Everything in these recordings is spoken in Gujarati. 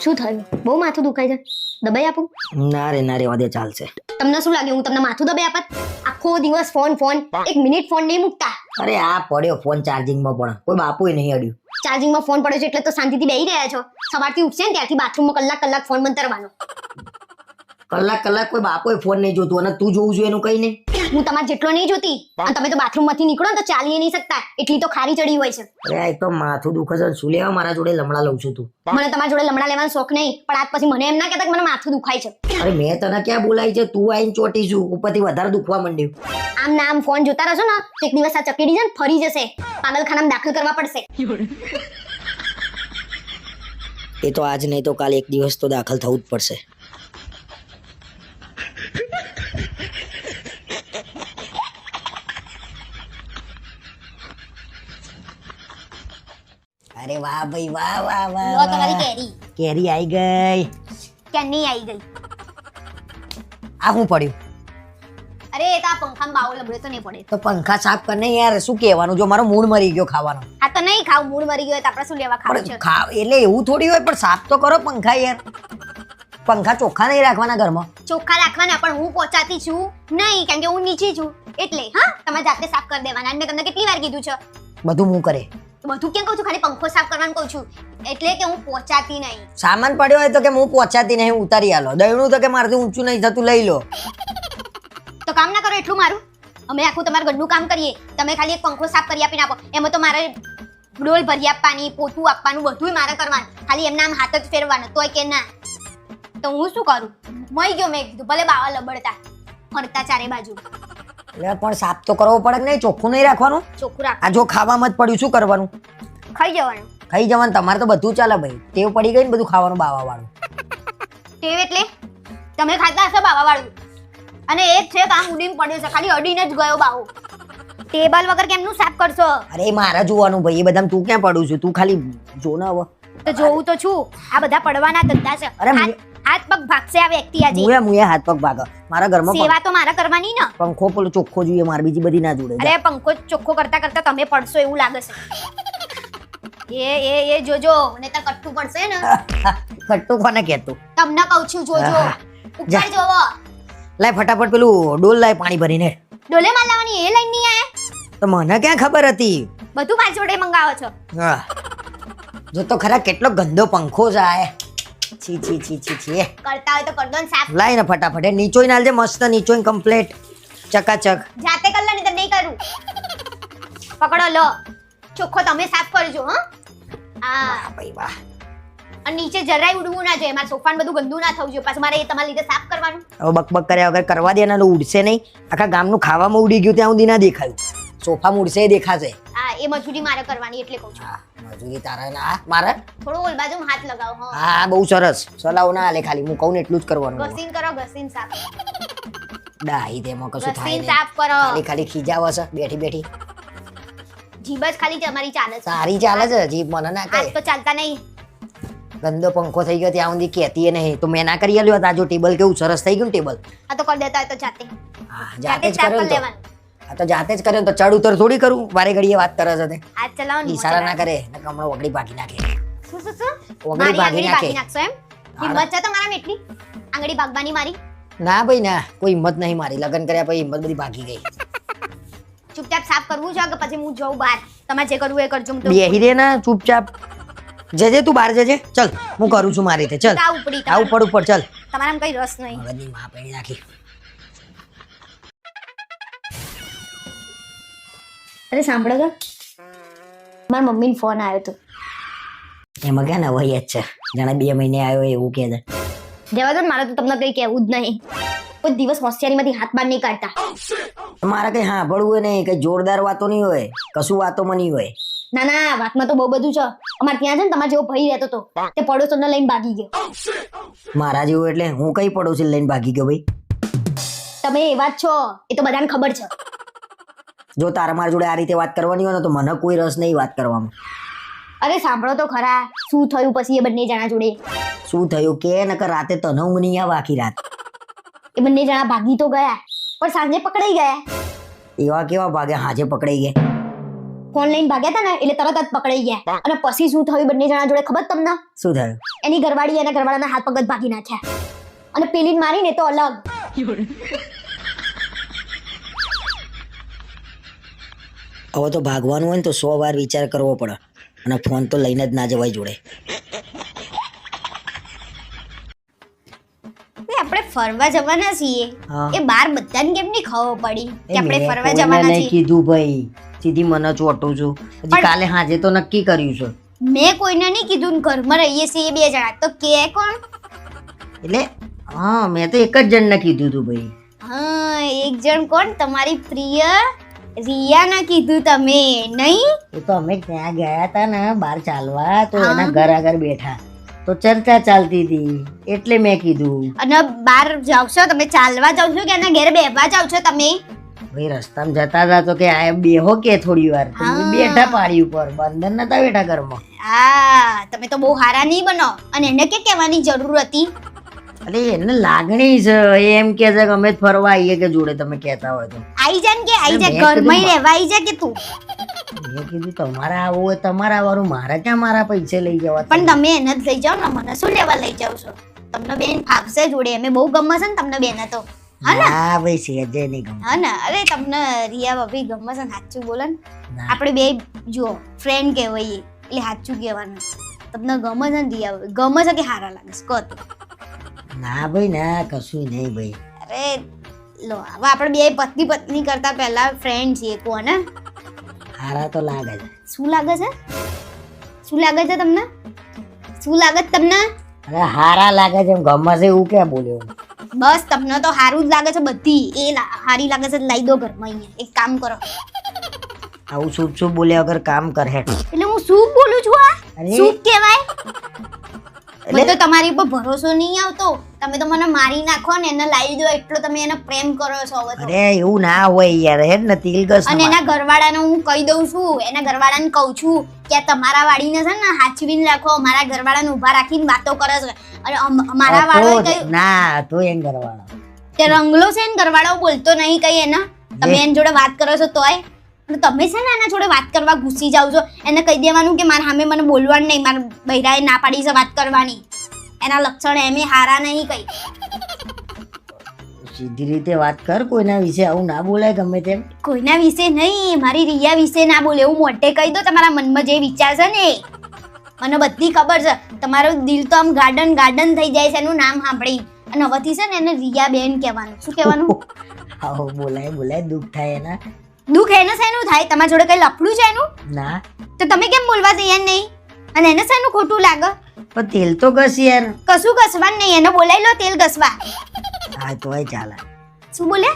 શું થયું? બહુ માથું દુખાય છે. દબાઈ આપું? ના રે ના રે વાદે ચાલશે. તમને શું લાગે હું તમને માથું દબાઈ આપત? આખો દિવસ ફોન ફોન એક મિનિટ ફોન નહીં મૂકતા. અરે આ પડ્યો ફોન ચાર્જિંગમાં પણ. કોઈ બાપુએ નહીં અડ્યું. ચાર્જિંગમાં ફોન પડ્યો છે એટલે તો શાંતિથી બેહી રહ્યા છો. સવારથી ઉઠશે ને ત્યારથી બાથરૂમમાં કલાક કલાક ફોન મંતરવાનો કલાક કલાક કોઈ બાપોએ ફોન નહીં જોતું અને તું જોવું જોઈએ એનું કઈ નહીં? હું તમારે જેટલો નહીં જોતી અને તમે તો બાથરૂમમાંથી નીકળો ને તો ચાલી નહીં શકતા. એટલી તો ખારી ચડી હોય છે. અરે આ તો માથું દુખે છે શું લેવા? મારા જોડે લમડા લઉં છું તું. મને તમારા જોડે લમડા લેવાનો શોખ નહીં પણ આજ પછી મને એમ ના કહેતા કે મને માથું દુખાય છે. અરે મેં તને ક્યાં બોલાવી છે? તું આઈને ચોટી છું ઉપરથી વધારે દુખવા માંડ્યું. આમ ના આમ ફોન જોતા રહેશો ને એક દિવસ આ ચકેડી છે ને ફરી જશે. પાગલખાનામાં દાખલ કરવા પડશે. એ તો આજ નહીં તો કાલે એક દિવસ તો દાખલ થવું જ પડશે. અરે વાહ ભાઈ વાહ વાહ વાહ લો તમારી કેરી. કેરી આવી ગઈ. કેની આવી ગઈ? આ હું પડ્યું? અરે એ તો આ પંખામાં બાવો લબડે તો નહીં પડે. તો પંખા સાફ કરને યાર શું કહેવાનું? જો મારો મૂડ મરી ગયો ખાવાનો. આ તો નહીં ખાવ મૂડ મરી ગયો તો આપણે શું લેવા ખાવ છે? એટલે એવું થોડી હોય પણ સાફ તો કરો પંખા યાર. પંખા ચોખ્ખા નહીં રાખવાના ઘરમાં. ચોખ્ખા રાખવાના પણ હું પહોંચાતી છું નહીં કારણ કે હું નીચે છું. એટલે હા તમે જાતે સાફ કરી દેવાના. મેં તમને કેટલી વાર કીધું છે? બધું હું કરે. બધું કેમ કહું છું? ખાલી પંખો સાફ કરવાનું કહું છું. એટલે કે હું પહોંચાતી નહીં. સામાન પડ્યો હોય તો કે હું પહોંચાતી નહીં ઉતારી આલો. દયણું તો કે મારથી ઊંચું નહીં થતું લઈ લો. તો કામ ના કરો એટલું મારું. અમે આખું તમારું ઘરનું કામ કરીએ. તમે ખાલી એક પંખો સાફ કરી આપીને આપો. એમાં તો મારે ડોલ ભરી આપવાની પોતું આપવાનું બધુંય મારે કરવાનું. ખાલી એમના આમ હાથ જ ફેરવાનો તોય કે ના. તો હું શું કરું? મળી ગયો મેં કીધું ભલે બાવા લબડતા. ફરતા ચારે બાજુ. એટલે પણ સાફ તો કરવો પડે કે નહીં? ચોખ્ખું નહીં રાખવાનું? ચોખ્ખું રાખ. આ જો ખાવામાં જ પડ્યું શું કરવાનું? ખાઈ જવાનું. ખાઈ જવાનું તમારે તો બધું ચાલે ભાઈ. ટેવ પડી ગઈ ને બધું ખાવાનું બાવા વાળું ટેવ એટલે તમે ખાતા હશો બાવા વાળું અને એક છે કામ ઉડીને પડ્યો છે ખાલી અડીને જ ગયો બાવો ટેબલ વગર કેમનું સાફ કરશો? અરે મારે જોવાનું ભાઈ એ બધા તું ક્યાં પડું છું? તું ખાલી જો ને હવે. તો જોવું તો છું. આ બધા પડવાના ધંધા છે. અરે હાથ પગ ભાગશે આ વ્યક્તિ આજે. મુએ મુએ હાથ પગ ભાગે. મારા ઘરમાં સેવા તો મારે કરવાની ને. પંખો પેલો ચોખ્ખો જોઈએ મારે બીજી બધી ના જોડે. અરે પંખો ચોખ્ખો કરતા કરતા તમે પડશો એવું લાગે છે. એ એ એ જોજો. ને તો કટ્ટું પડશે ને. કટ્ટું કોને કહેતું? તમને કહું છું જોજો. ઉપર જોવો. લાય ફટાફટ પેલું ડોલ લાય પાણી ભરીને. ડોલે માં લાવવાની એ લઈને નહીં આયા? તો મને ક્યાં ખબર હતી? બધું મારી જોડે મંગાવો છો. હા. જો તો ખરા કેટલો ગંદો પંખો છે આ છી છી છી છી છી. કરતા હોય તો કર દો ને સાફ. લાય ને ફટાફટ એ નીચોઈ નાલ દે મસ્ત નીચોઈ કમ્પ્લેટ ચકાચક. જાતે કર લો નહીં તો નહીં કરું. પકડો લો. ચોખ્ખો તમે સાફ કરજો હા. આ. ભાઈ વાહ. અને નીચે જરાય ઉડવું ના જોઈએ. મારા સોફાન બધું ગંદુ ના થવું જોઈએ. પાછું મારે એ તમારા લીધે સાફ કરવાનું. હવે બકબક કર્યા વગર કરવા દે ને ઉડશે નહીં. આખા ગામનું ખાવામાં ઉડી ગયું ત્યાં સુધી ના દેખાયું. સોફા ઉડશે એ દેખાશે. હા એ મજૂરી મારે કરવાની એટલે કહું છું. મજૂરી તારે ના મારે? થોડું ઓલ બાજુ હાથ લગાવો હા. હા બહુ સરસ. સલાવ ના આલે ખાલી. હું કહું ને એટલું જ કરવાનું ઘસીન કરો ઘસીન સાફ ડાહી તેમાં કશું થાય ઘસીન નહીં. સાફ કરો. ખાલી ખાલી ખીજાવ છે. બેઠી બેઠી. જીભ જ ખાલી તમારી ચાલે છે. સારી ચાલે છે જીભ મને ના કહે. તો ચાલતા નહીં. ગંદો પંખો થઈ ગયો ત્યાં સુધી કહેતી નહીં. તો મેં ના કરી આલ્યો આ જો ટેબલ કેવું સરસ થઈ ગયું ટેબલ? આ તો કરી દેતા હોય તો જાતે. હા જાતે જાતે જ જ કર્યો ને તો. લેવાનું. આ તો જાતે જ કર્યો તો ચડ ઉતર થોડી કરું. વારે ઘડીએ વાત કરે છે તે ચલાવો ને ઈશારા ના કરે ને કમળો વગડી ભાગી નાખે. શું શું શું? ઓગળી ભાગી નાખે. નાખશો એમ? હિંમત છે તમારામાં એટલી? આંગળી ભાગવાની મારી? ના ભાઈ ના. કોઈ હિંમત નહીં મારી. લગ્ન કર્યા પછી હિંમત બધી ભાગી ગઈ. ચૂપચાપ સાફ કરવું છે કે પછી હું જઉં બહાર? તમારે જે કરવું એ કરજો હું તો બેહી રે ના ચૂપચાપ. જજે તું બહાર જજે. ચલ હું કરું છું મારી રીતે ચલ. આ ઉપડી આ ઉપર ઉપર ચલ. તમારામાં કઈ રસ નહીં. મગજની માં પેણી નાખી. અરે સાંભળો તો. મારા મમ્મીને ફોન આવ્યો હતો એમાં ક્યાં નવાઈ જ છે? જાણે બે મહિને આવ્યો એવું કહે છે. જવા દો ને મારે તો તમને કંઈ કહેવું જ નહીં. કોઈ દિવસ હોશિયારીમાંથી હાથ બહાર નહીં કાઢતા. મારે કંઈ સાંભળવું હોય નહીં કંઈ જોરદાર વાતો નહીં હોય કશું વાતોમાં નહીં હોય. ના ના વાતમાં તો બહુ બધું છે. અમારે ત્યાં છે ને તમારે જેવો ભાઈ રહેતો હતો તે પડોશોને લઈને ભાગી ગયો. મારા જેવું એટલે હું કઈ પડોશી લઈને ભાગી ગયો ભાઈ? તમે એવા જ છો એ તો બધાને ખબર છે. જો તારા મારા જોડે આ રીતે વાત કરવાની હોય ને તો મને કોઈ રસ નહીં વાત કરવામાં. અરે સાંભળો તો ખરા શું થયું પછી એ બંને જણા જોડે? શું થયું કે નકર રાતે તને ઊંઘ નહીં આવે આખી રાત. એ બંને જણા ભાગી તો ગયા પણ સાંજે પકડાઈ ગયા. એવા કેવા ભાગે? હાજે પકડાઈ ગયા. ફોન લઈને ભાગ્યા હતા ને એટલે તરત જ પકડાઈ ગયા. અને પછી શું થયું બંને જણા જોડે ખબર તમને? શું થયું? એની ઘરવાળી એના ઘરવાળાના હાથ પગ ભાગી નાખ્યા. અને પેલી મારીને તો અલગ. હવે તો ભાગવાનું હોય ને તો સો વાર વિચાર કરવો પડે. અને ફોન તો લઈને જ ના જવાય જોડે. આપણે ફરવા જવાના છીએ. એ બાર બધાને કેમ નહીં ખબર પડી કે આપણે ફરવા જવાના છીએ? કીધું ભાઈ. સીધી મને ચોટું છું. હજી કાલે હાજે તો નક્કી કર્યું છે. મેં કોઈને નહીં કીધું ને ઘરમાં રહીએ છીએ બે જણા. તો કે કોણ? એટલે હા મેં તો એક જ જણને કીધું હતું ભાઈ. હા એક જણ કોણ? તમારી પ્રિય રિયાને કીધું તમે નહીં? એ તો અમે ત્યાં ગયા હતા ને બહાર ચાલવા તો એના ઘર આગળ બેઠા. તો ચર્ચા ચાલતી હતી એટલે મેં કીધું. અને બહાર જાવ છો તમે ચાલવા જાવ છો કે એના ઘરે બેહવા જાવ છો તમે? ભાઈ રસ્તામાં જતા હતા તો કે આ બેહો કે થોડી વાર. બેઠા પાડી ઉપર બંધન નતા બેઠા ઘરમાં. હા તમે તો બહુ હારા નહીં બનો. અને એને કે કહેવાની જરૂર હતી? અરે એને લાગણી છે. એમ કે છે કે અમે ફરવા આવીએ કે જોડે તમે કહેતા હોય તો. આઈ જા ને કે આઈ જા ઘરમાં રહેવા આઈ જા કે તું? મેં કીધું તમારે આવું હોય તમારે આવવાનું મારા ક્યાં મારા પૈસે લઈ જવા પણ તમે? એને જ લઈ જાઓ ને મને શું લેવા લઈ જાવ છો? તમને બેન ફાવશે જોડે અમે બહુ ગમે છે ને તમને બેન તો. હા ભાઈ સેજે નહીં ગમે હા ને? અરે તમને રિયા ભાભી ગમે છે ને સાચું બોલે ને. આપણે બે જુઓ ફ્રેન્ડ કહેવાય એટલે સાચું કહેવાનું. તમને ગમે છે ને રિયા ગમે છે કે હારા લાગે છે? કહો. ના ભાઈ ના કશું નહીં ભાઈ. અરે લો હવે આપણે બે પત્ની પત્ની કરતા પહેલા ફ્રેન્ડ છીએ કોને હારા તો લાગે છે. શું લાગે છે? શું લાગે છે તમને? શું લાગે છે તમને? અરે હારા લાગે છે ગમે છે એવું ક્યાં બોલ્યો? બસ તમને તો સારું જ લાગે છે બધી. એ હારી લાગે છે લઈ દો ઘરમાં અહીંયા. એક કામ કરો. આવું શુભ શુભ બોલ્યા વગર કામ કરે એટલે હું શુભ બોલું છું આ શુભ કહેવાય? મને તો તમારી ઉપર ભરોસો નહીં આવતો. તમે તો મને મારી નાખો ને એને લાવી દો એટલો તમે એને પ્રેમ કરો છો હવે અરે એવું ના હોય યાર હે ને તિલગસ અને એના ઘરવાળાને હું કહી દઉં છું એના ઘરવાળાને કહું છું કે આ તમારા વાડીને છે ને હાચવીને રાખો મારા ઘરવાળાને ઊભા રાખીને વાતો કરે છે. અને મારા વાળો ના તો એમ ઘરવાળો. તે રંગલો છે ને ઘરવાળો બોલતો નહીં કઈ એના. તમે એની જોડે વાત કરો છો તોય. અને તમે છે ને એના જોડે વાત કરવા ઘૂસી જાવ છો. એને કહી દેવાનું કે મારા સામે મને બોલવાનું નહીં મારા બૈરાએ ના પાડી છે વાત કરવાની. એના લક્ષણ એમ હારા નહીં કઈ સીધી રીતે વાત કર કોઈના વિશે આવું ના બોલાય ગમે તેમ. કોઈના વિશે નહીં મારી રિયા વિશે ના બોલે એવું મોટે કહી દો તમારા મનમાં જે વિચાર છે ને. મને બધી ખબર છે. તમારું દિલ તો આમ ગાર્ડન ગાર્ડન થઈ જાય છે એનું નામ સાંભળી. અને હવેથી છે ને એને રિયા બેન કહેવાનું. શું કહેવાનું? આવો બોલાય બોલાય દુઃખ થાય એના. દુઃખ એને શેનું થાય? તમારા જોડે કઈ લફડું છે એનું? ના. તો તમે કેમ બોલવા તૈયાર નહીં? અને એને શેનું ખોટું લાગે? પણ તેલ તો ઘસ યાર. કશું ઘસવાનું નહીં એને બોલાવી લો તેલ ઘસવા. હા તોય ચાલે. શું બોલે?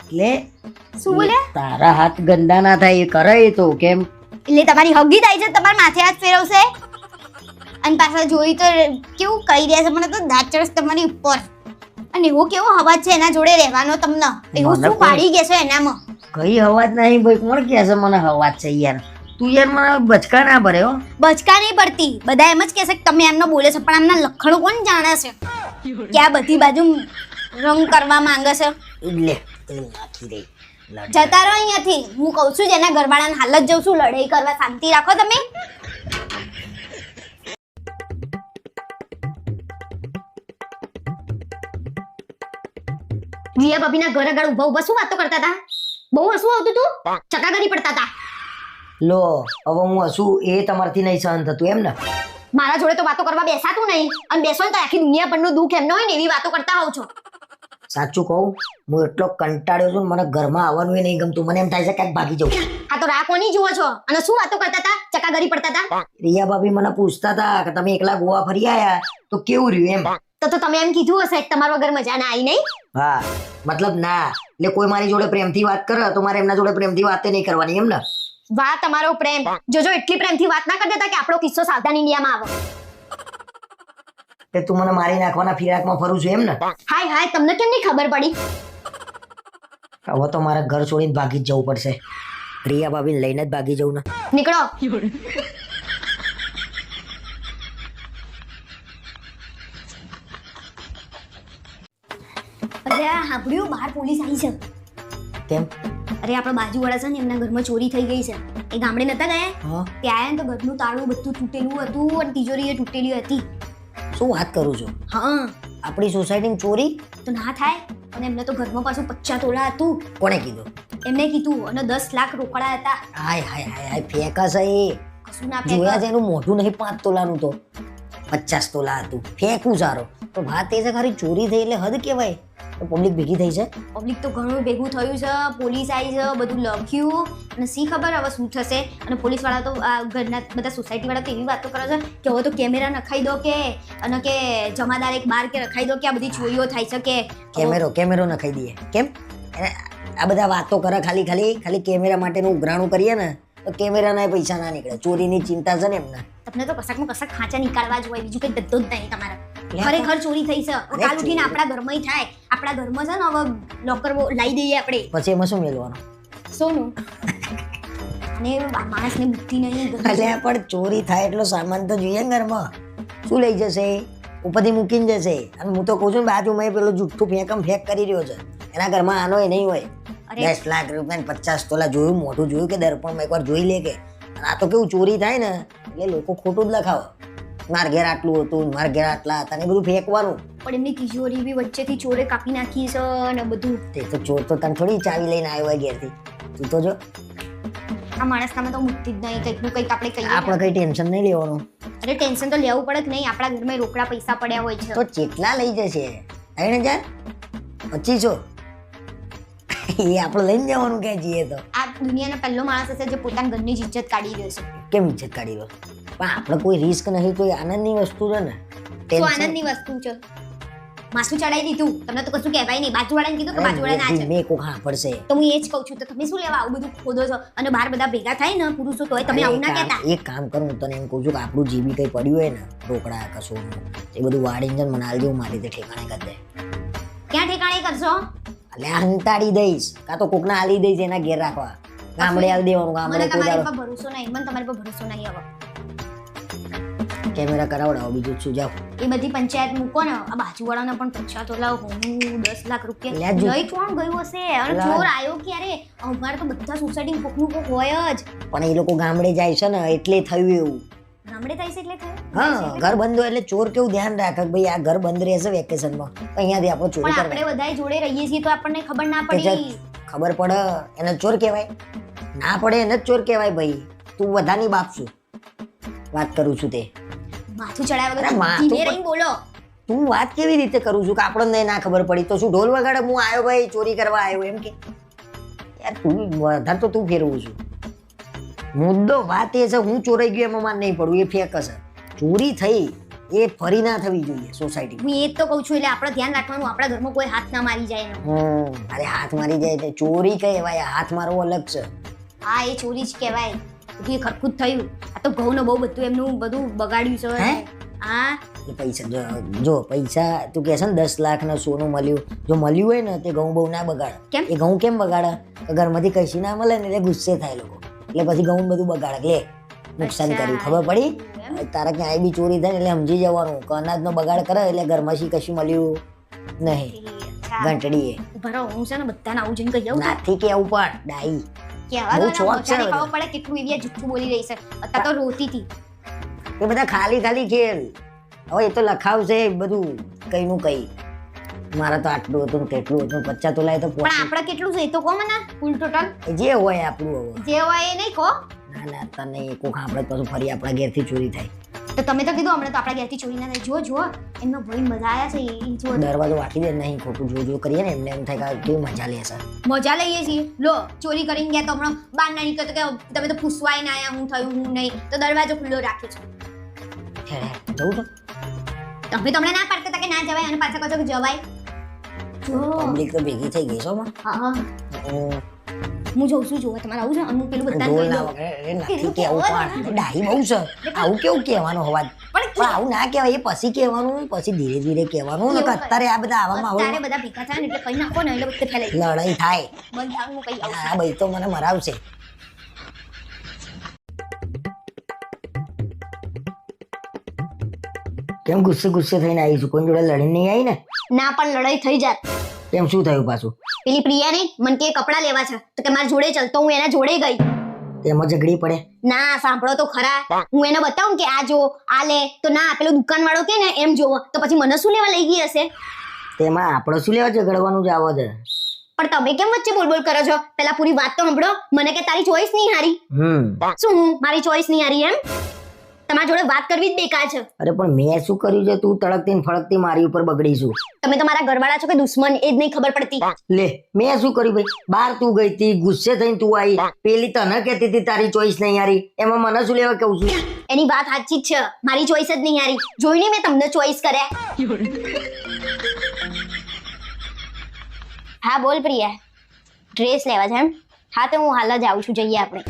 એટલે શું બોલે? તારા હાથ ગંદા ના થાય એ કરે એ તો કેમ? એટલે તમારી હગી થાય છે તમારા માથે હાથ ફેરવશે? અને પાછા જોઈ તો કેવું કહી રહ્યા છે મને તો દાંત ચરસ તમારી ઉપર. અને એવો કેવો હવા છે એના જોડે રહેવાનો તમને? એવું શું પાડી ગયા છે એનામાં? કઈ હવાજ નહીં ભાઈ કોણ કહે છે મને હવાજ છે યાર? તું યાર મને બચકા ના ભરે હો. બચકા નહીં પડતી બધા એમ જ કહેશે કે તમે એમનો બોલે છો પણ આમના લખણો કોણ જાણે છે? કે આ બધી બાજુ રંગ કરવા માંગે છે? એટલે નાખી દે જતા રહો અહીંયાથી. હું કહું છું જેના ઘરવાળાને હાલ જ જઉં છું લડાઈ કરવા શાંતિ રાખો તમે. વિયા ભાભીના ઘર આગળ ઊભા ઊભા શું વાતો કરતા હતા? બહુ હસવું આવતું તું? ચકાગરી પડતા હતા લો હવે હું હસું એ તમારથી નહીં સહન થતું એમ ને? મારા જોડે તો વાતો કરવા બેસાતું નહીં. અને બેસો ને તો આખી દુનિયા પરનું દુઃખ એમનો હોય ને એવી વાતો કરતા હોઉં છો. સાચું કહું હું એટલો કંટાળ્યો છું મને ઘરમાં આવવાનું એ નહીં ગમતું. મને એમ થાય છે ક્યાંક ભાગી જાઉં. આ તો રાહ કોની જુઓ છો? અને શું વાતો કરતા હતા ચકાગરી પડતા હતા રિયા ભાભી મને પૂછતા હતા કે તમે એકલા ગોવા ફરી આયા? તો કેવું રહ્યું એમ? તો તો તમે એમ કીધું હશે તમારા વગર મજા ના આવી નહીં? હા મતલબ ના. એટલે કોઈ મારી જોડે પ્રેમથી વાત કરે તો મારે એમના જોડે પ્રેમથી વાત નહીં કરવાની એમ ને? વાહ તમારો પ્રેમ. જોજો એટલી પ્રેમથી વાત ના કરી દેતા કે આપણો કિસ્સો સાવધાન ઇન્ડિયામાં આવે. એટલે તું મને મારી નાખવાના ફિરાકમાં ફરું છું એમ ને? હાય હાય તમને કેમ નહીં ખબર પડી? હવે તો મારે ઘર છોડીને ભાગી જ જવું પડશે. પ્રિયા ભાભીને લઈને જ ભાગી જવું ને. નીકળો. અરે આ સાંભળ્યું? બહાર પોલીસ આવી છે. કેમ? અરે આપણા બાજુવાળા છે ને એમના ઘરમાં ચોરી થઈ ગઈ છે. એ ગામડે નતા ગયા? ત્યાં આવ્યા ને તો ઘરનું તાળું બધું તૂટેલું હતું અને તિજોરી એ તૂટેલી હતી. શું વાત કરું છું? હા. આપણી સોસાયટીમાં ચોરી? તો ના થાય. અને એમને તો ઘરમાં પાછું પચાસ તોલા હતું. કોણે કીધું? એમને કીધું અને દસ લાખ રોકડા હતા. હાય હાય હાય હાય ફેંકા છે એ. કશું ના જોયા છે એનું મોઢું નહીં પાંચ તોલાનું તો. પચાસ તોલા હતું. ફેંકું સારો. તો વાત એ છે ખરી ચોરી થઈ એટલે હદ કહેવાય. પબ્લિક ભેગી થઈ છે. પબ્લિક તો ઘણું ભેગું થયું છે પોલીસ આવી છે બધું લખ્યું. અને શી ખબર હવે શું થશે? અને પોલીસવાળા તો આ ઘરના બધા સોસાયટી વાળા તો એવી વાતો કરે છે કે હવે તો કેમેરા નખાઈ દો કે અને કે જમાદાર એક બાર કે રખાઈ દો કે આ બધી ચોરીઓ થાય છે કે. કેમેરો કેમેરો નખાઈ દઈએ. કેમ? આ બધા વાતો કરે ખાલી ખાલી ખાલી કેમેરા માટેનું ઉઘરાણું કરીએ ને તો કેમેરાના પૈસા ના નીકળે. ચોરીની ચિંતા છે ને એમને. તમને તો કશાકમાં કશાક ખાંચા નીકાળવા જ હોય બીજું કંઈ ધંધો જ નહીં તમારા. ખરેખર ચોરી થઈ છે. કાલ ઉઠીને આપણા ઘરમાં થાય. આપણા ઘરમાં છે ને હવે લોકર લાવી દઈએ આપણે. પછી એમાં શું મેળવાનું સોનું. અને માણસને બુદ્ધિ નહીં એટલે પણ ચોરી થાય એટલો સામાન તો જોઈએ ને ઘરમાં. શું લઈ જશે? ઉપરથી મૂકીને જશે. અને હું તો કહું છું ને બાજુમાં પેલો જુઠ્ઠું ફેંકમ ફેંક કરી રહ્યો છે. એના ઘરમાં આનો એ નહીં હોય. દસ લાખ રૂપિયા પચાસ તોલા જોયું મોઢું જોયું કે દર્પણમાં એકવાર જોઈ લે કે? આ તો કેવું ચોરી થાય ને? એટલે લોકો ખોટું જ લખાવે. માર ઘેર આટલું હતું ને માર ઘેર આટલા હતા ને બધું ફેંકવાનું. પણ એમની તિજોરી બી વચ્ચેથી ચોરે કાપી નાખી છે અને બધું. તે તો ચોર તો તને થોડી ચાવી લઈને આવ્યો હોય ઘેરથી. તું તો જો. આ માણસનામાં તો મુક્તિ જ નહીં કંઈકનું કંઈક આપણે કહીએ આપણે કઈ ટેન્શન નહીં લેવાનું. અરે ટેન્શન તો લેવું પડે કે નહીં આપણા ઘરમાં રોકડા પૈસા પડ્યા હોય છે. તો કેટલા લઈ જશે? ત્રણ હજાર પચીસો એ આપણે લઈને જવાનું કે જઈએ તો. આ દુનિયાનો પહેલો માણસ હશે જે પોતાના ઘરની જ ઇજ્જત કાઢી રહ્યો છે. કેમ ઇજ્જત કાઢી લો પણ આપણે કોઈ રિસ્ક નહીં કોઈ આનંદની વસ્તુ છે ને તો આનંદની વસ્તુ છે? માથું ચડાઈ દીધું. તમને તો કશું કહેવાય નહીં. બાજુવાળાને કીધું કે બાજુવાળા ના છે. મેં કોક પડશે. તો હું એ જ કહું છું તો તમે શું લેવા આવું બધું ખોદો છો? અને બહાર બધા ભેગા થાય ને પુરુષો તોય તમે આવું ના કહેતા. એક કામ કરું તને એમ કહું છું કે આપણું જે બી કંઈ પડ્યું હોય ને રોકડા કશું એ બધું વાળીને ને મને આલજે મારી રીતે ઠેકાણે કરી દે. ક્યાં ઠેકાણે કરશો? એટલે અંતાડી હંતાડી દઈશ. કાં તો કોકના આલી દઈશ એના ઘેર રાખવા. ગામડે આલી દેવાનું ગામડે મને કોઈ તમારી પર ભરોસો નહીં મને તમારી પર ભરોસો નહીં હવે. કેમેરા કરાવડાવો બીજું શું? જાઓ. એ બધી પંચાયત મૂકો ને. આ બાજુવાળાને પણ પૂછ્યા તો લાવ. હું દસ લાખ રૂપિયા લઈ કોણ ગયું હશે? અને ચોર આવ્યો ક્યારે? અમારે તો બધા સોસાયટી કોકનું કોક હોય જ. પણ એ લોકો ગામડે જાય છે ને એટલે થયું એવું. ગામડે થાય છે એટલે થયું? હા ઘર બંધ હોય એટલે ચોર કેવું ધ્યાન રાખે કે ભાઈ આ ઘર બંધ રહેશે વેકેશનમાં. અહીંયાથી આપણે ચોરી કરવા આપણે બધાય જોડે રહીએ છીએ તો આપણને ખબર ના પડે પડી. ખબર પડે એને ચોર કહેવાય. ના પડે એને જ ચોર કહેવાય ભાઈ. તું બધાની બાપ છું. વાત કરું છું તે. માથું ચડાવ્યા વગર ધીમે પણ- બોલો. તું વાત કેવી રીતે કરું છું કે આપણને ના ખબર પડી? તો શું ઢોલ વગાડે? હું આવ્યો ભાઈ ચોરી કરવા આવ્યો એમ કે? યાર તું વધારે તો તું ફેરવું છું. મુદ્દો વાત એ છે હું ચોરાઈ ગયો એમાં માન નહીં પડું એ ફેક હશે ચોરી થઈ એ ફરી ના થવી જોઈએ સોસાયટી હું એ જ તો કહું છું એટલે આપણે ધ્યાન રાખવાનું આપણા ઘરમાં કોઈ હાથ ના મારી જાય અરે હાથ મારી જાય ચોરી કહેવાય હાથ મારવો અલગ છે. હા એ ચોરી જ કહેવાય. એ ખરખું થયું. આ તો ઘઉં ને બહુ બધું એમનું બધું બગાડ્યું છે. હે? એ પૈસા જો- જો પૈસા તું કહેશે ને દસ લાખ ને સોનું મળ્યું. જો મળ્યું હોય ને તે ઘઉં બહુ ના બગાડે. કેમ? એ ઘઉં કેમ બગાડે? ઘરમાંથી કશી ના મળે ને એટલે ગુસ્સે થાય લોકો. એટલે પછી ઘઉં બધું બગાડે. લે નુકસાન કર્યું. ખબર પડી? તારા ક્યાંય બી ચોરી થાય એટલે સમજી જવાનું. કે અનાજનો બગાડ કરે એટલે ઘરમાંથી કશું મળ્યું નહીં. ઘંટડીએ. ઊભા રહો હું છે ને બધાને આવું જઈને કહી જાઉં. નાથી કેવું પણ ડાઈ કહેવા બહુ દો ને, શોખ છે બધાને બધો. ખબર પડે કેટલું એવી જુઠ્ઠું બોલી રહી છે. અત્યારે તો રોતી હતી. એ બધા ખાલી ખાલી ખેલ હવે એ તો લખાવશે બધું કઈનું કઈ. મારા તો આટલું હતું કેટલું હતું પચાસ તો લાય તો પણ આપણે કેટલું છે? એ તો કહો મને ફૂલ ટોટલ જે હોય આપણું જે હોય એ નહીં કહો. ના ના તને કોક આપણે પાછું ફરી આપણા ઘેરથી ચોરી થાય. તો તમે તો કીધું હમણાં તો આપણા ઘેરથી ચોરી ના થાય જો જો. એમનો ભાઈ મજા આયા છે એ જો. દરવાજો વાંકી દે નહીં ખોટું જો જો કરીએ ને એમને એમ થાય કે કેવી મજા લેશે મજા લઈએ છીએ. લો ચોરી કરીને ગયા તો હમણાં બહાર ના નીકળતો કે તમે તો પૂછવાય ના આયા હું થયું હું નહીં. તો દરવાજો ખુલ્લો રાખે છે. જવું તો. તમે તમને ના પાડતા હતા કે ના જવાય અને પાછા કહો છો કે જવાય? પબ્લિક તો ભેગી થઈ ગઈ છો હા હું જોઉં છું જોવા તમારે આવું છે? અને પેલું બધા ઢોલ કહી ના દઉં વગાડે, એ નથી કેવું પણ. ડાહી બહુ છે. આવું કેવું કહેવાનો અવાજ? પણ આવું ના કહેવાય એ પછી કહેવાનું પછી ધીરે ધીરે કહેવાનું ને અત્યારે આ બધા આવામાં આવું તારે બધા ભેગા થાય ને એટલે કઈ નાખો ને એટલે બધે ફેલાઈ લડાઈ થાય. બંધ થાવ હું કઈ આવું આ ભાઈ તો મને મરાવશે. કેમ ગુસ્સે ગુસ્સે થઈને આવી છું? કોઈ જોડે લડીને નહીં આવી ને? ના પણ લડાઈ થઈ જાત. કેમ શું થયું પાછું? પેલી પ્રિયા નહીં મન કે કપડાં લેવા છે તો કે મારા જોડે ચાલ તો હું એના જોડે ગઈ. તેમાં ઝઘડી પડે. ના સાંભળો તો ખરા. હું એને બતાવું કે આ જો આ લે તો ના પેલો દુકાન વાળો કે ને એમ જોવો તો પછી મને શું લેવા લઈ ગઈ હશે? તેમાં આપણે શું લેવા ઝઘડવાનું જ આવો છે? પણ તમે કેમ વચ્ચે બોલ બોલ કરો છો? પેલા પૂરી વાત તો સાંભળો. મને કે તારી ચોઈસ નહીં હારી. હમ. શું હું? મારી ચોઈસ નહીં હારી એમ? તમારા જોડે વાત કરવી જ બેકાર છે. અરે પણ મેં શું કર્યું છે? તું તડકતી ને ફળકતી મારી ઉપર બગડીશું. તમે તમારા ઘરવાળા છો કે દુશ્મન એ જ નહીં ખબર પડતી. લે મેં શું કર્યું ભાઈ? બહાર તું ગઈ તી ગુસ્સે થઈને તું આવી પેલી તને કહેતી હતી તારી ચોઈસ નહીં હારી. એમાં મને શું લેવા કહું છું? એની વાત સાચી જ છે. મારી ચોઈસ જ નહીં યારી જોઈને મેં તમને ચોઈસ કર્યા. હા બોલ પ્રિયા. ડ્રેસ લેવા છે એમ? હા તો હું હાલ જ આવું છું. જઈએ આપણે.